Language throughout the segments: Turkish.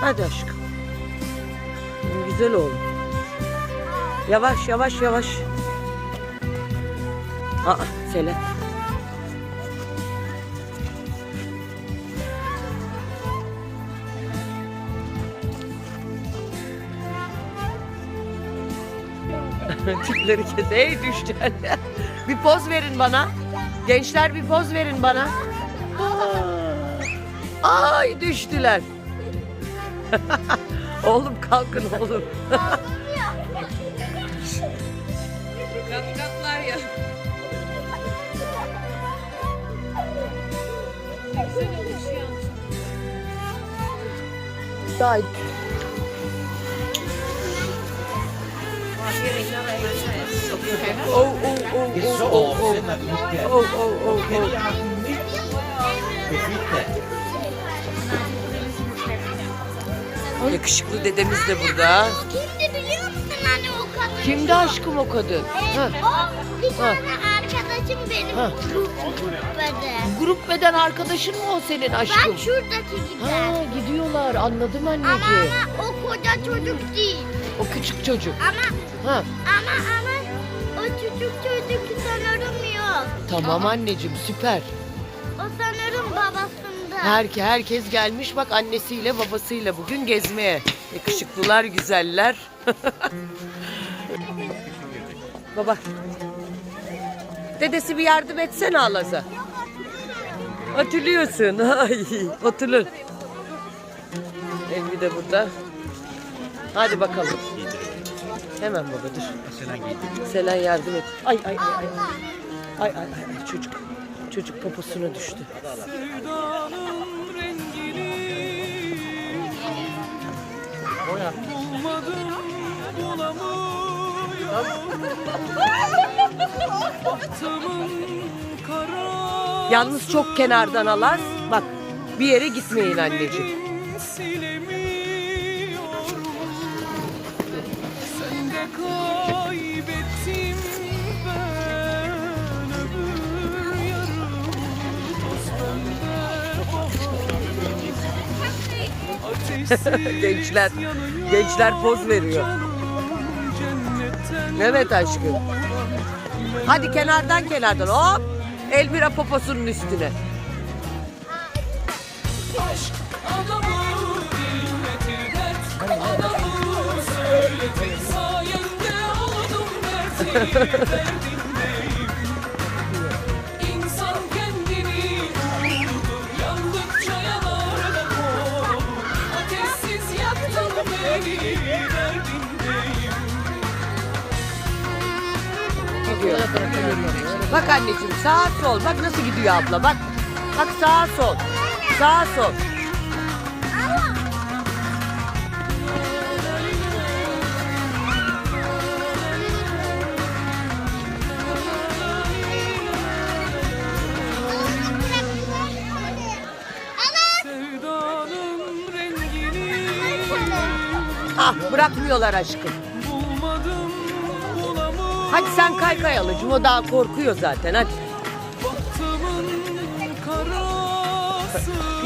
Hadi aşkım. Güzel oğlum. Yavaş yavaş yavaş. Aa Selen. Tipleri kes. Ey düşeceksin. bir poz verin bana. Gençler bir poz verin bana. Ay düştüler. Oğlum kalkın oğlum. Kapkaplar ya. Daha Oh, oh, oh, oh, oh, oh. avspänt att mycket. Oh, oh, oh, Kan oh. Yakışıklı dedemiz de burada. Kimdi biliyor musun anne o kadın? Kimdi aşkım o kadın? Ha. O bir tane arkadaşım benim Ha. grupede. Grup beden arkadaşın mı o senin aşkım? Bak şuradaki gider. Ha gidiyorlar anladım Ama anneciğim. ama o koca çocuk değil. O küçük çocuk. Ama Ha ama ama o çocuk çocuk sanırım yok. tamam anneciğim süper. O sanırım babasında. Her, herkes gelmiş bak annesiyle babasıyla bugün gezmeye. Yakışıklılar güzeller. Baba. Dedesi bir yardım etsene Alaz'a. Hatırlıyorsun. Ay, oturun. Elvi de burada. Hadi bakalım. Hemen baba dur. Selen yardım et. Ay ay ay ay. Ay ay ay, ay çocuk. Çocuk poposuna düştü. Yalnız çok kenardan alaz. Bak bir yere gitmeyin anneciğim. Gençler, gençler poz veriyor. Evet aşkım. Hadi kenardan kenardan hop. Elmira poposunun üstüne. aşk adamı dinletir dert adamı söyletir sayende oldum dertli derdindeyim Bak anneciğim sağa sol. Bak nasıl gidiyor abla bak. Bak sağa sol. Sağa sol. Ah bırakmıyorlar aşkım. bulmadım Hadi sen kay kay alıcım. O daha korkuyor zaten hadi.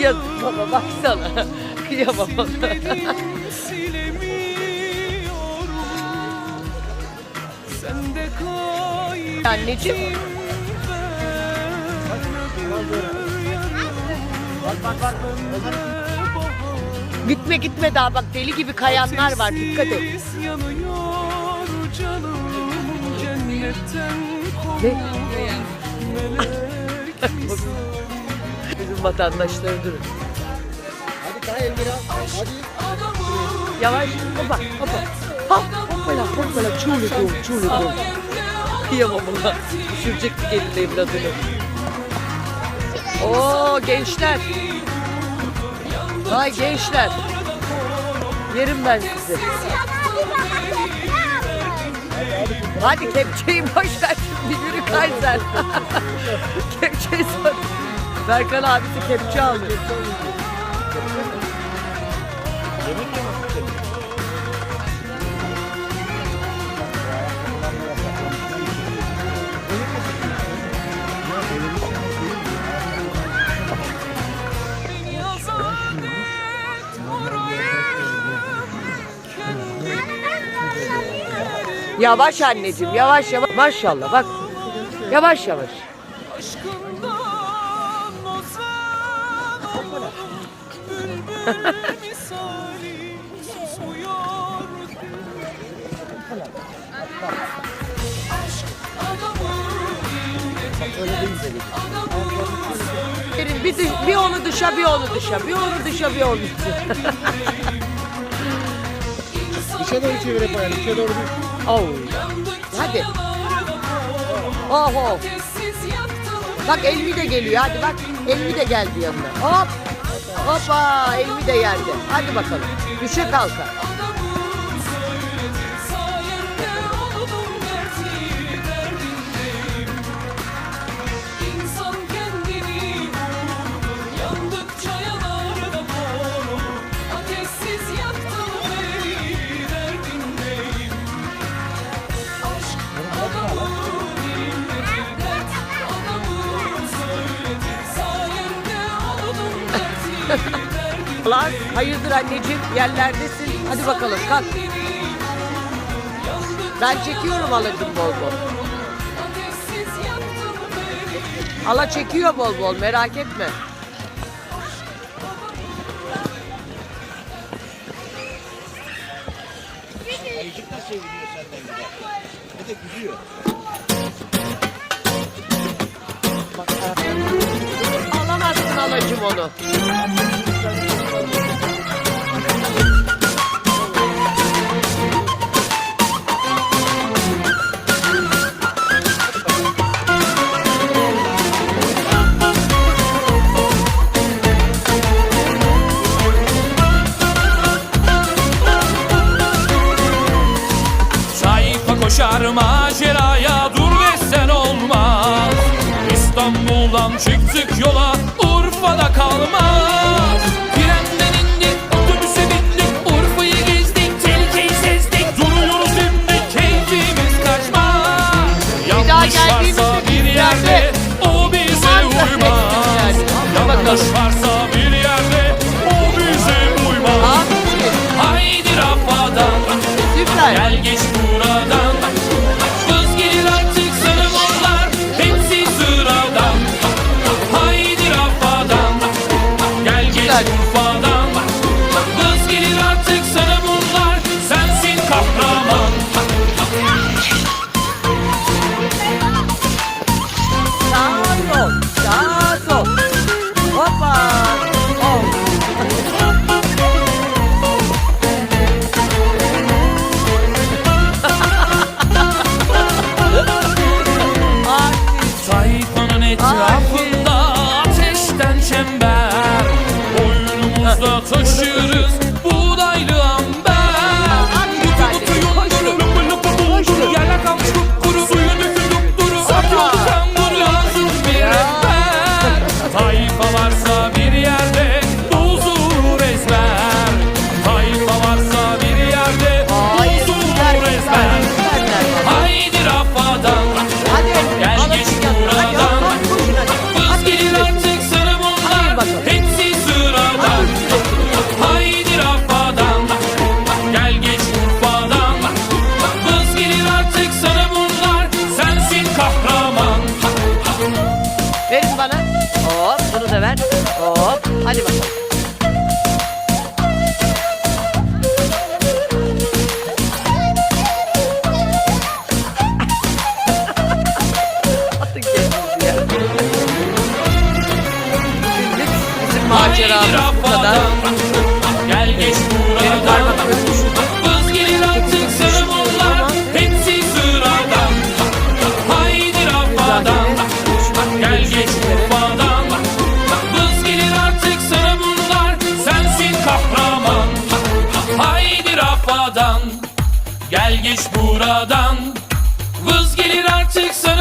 Ya baba baksana. Kıyamam ona. Silemiyorum Sende kaybettim Anneciğim. Gitme gitme daha bak deli gibi kayanlar var dikkat et. Yanıyor canım Cennetten Ne? Bizim vatandaşları durun. Hadi kay Elmira. Hadi. Yavaş hoppa hoppa. Hop hoppala hoppala çuğlu kum çuğlu kum. Kıyamam ona. Düşürecekti gelin evladını. Oo gençler. Vay gençler. Yerim ben sizi. Hadi kepçeyi boş ver şimdi yürü kay sen. Kepçeyi sor. Berkan abisi kepçe aldı. Beni azat Yavaş anneciğim yavaş yavaş. Maşallah bak. Yavaş yavaş. bir, dış, bir onu dışa bir onu dışa bir onu dışa bir onu dışa. Dışa doğru çevir hep ayağını. Dışa doğru düş. Oh. Hadi. Oh. Bak Elvi de geliyor. Hadi bak. Elvi de geldi yanına. Hop. Hoppa. Elvi de geldi. Hadi bakalım. Düşe kalka. Lar, hayırdır anneciğim yerlerdesin. Hadi bakalım kalk. Ben çekiyorum alacım bol bol. Ala çekiyor bol bol merak etme. Ayıcık da seviniyor senden giderken. Bir de gülüyor. Bak, Alamazsın alacım onu. Çıktık yol Urfa'dan Vız gelir artık sana bunlar. Sensin kahraman. Daha sol, daha sol Hoppa etrafında ateşten çember. Gel geç buradan. Vız gelir artık sana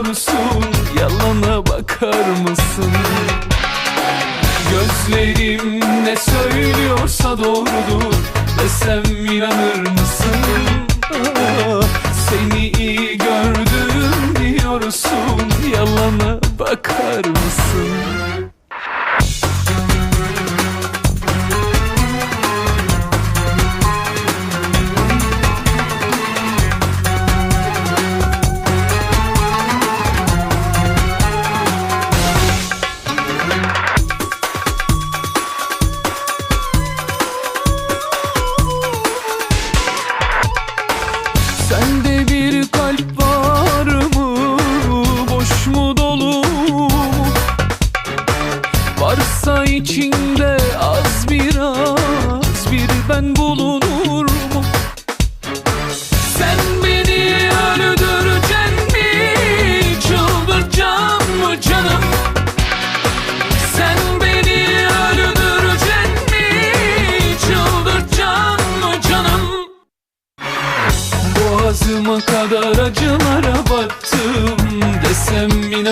bakıyorsun Yalana bakar mısın? Gözlerim ne söylüyorsa doğrudur Desem inanır mısın? Seni iyi gördüm diyorsun Yalana bakar mısın? ben bulunur mu? Sen beni öldüreceksin mi? Çıldıracağım mı canım? Sen beni öldüreceksin mi? Çıldıracağım mı canım? Boğazıma kadar acılara battım desem inan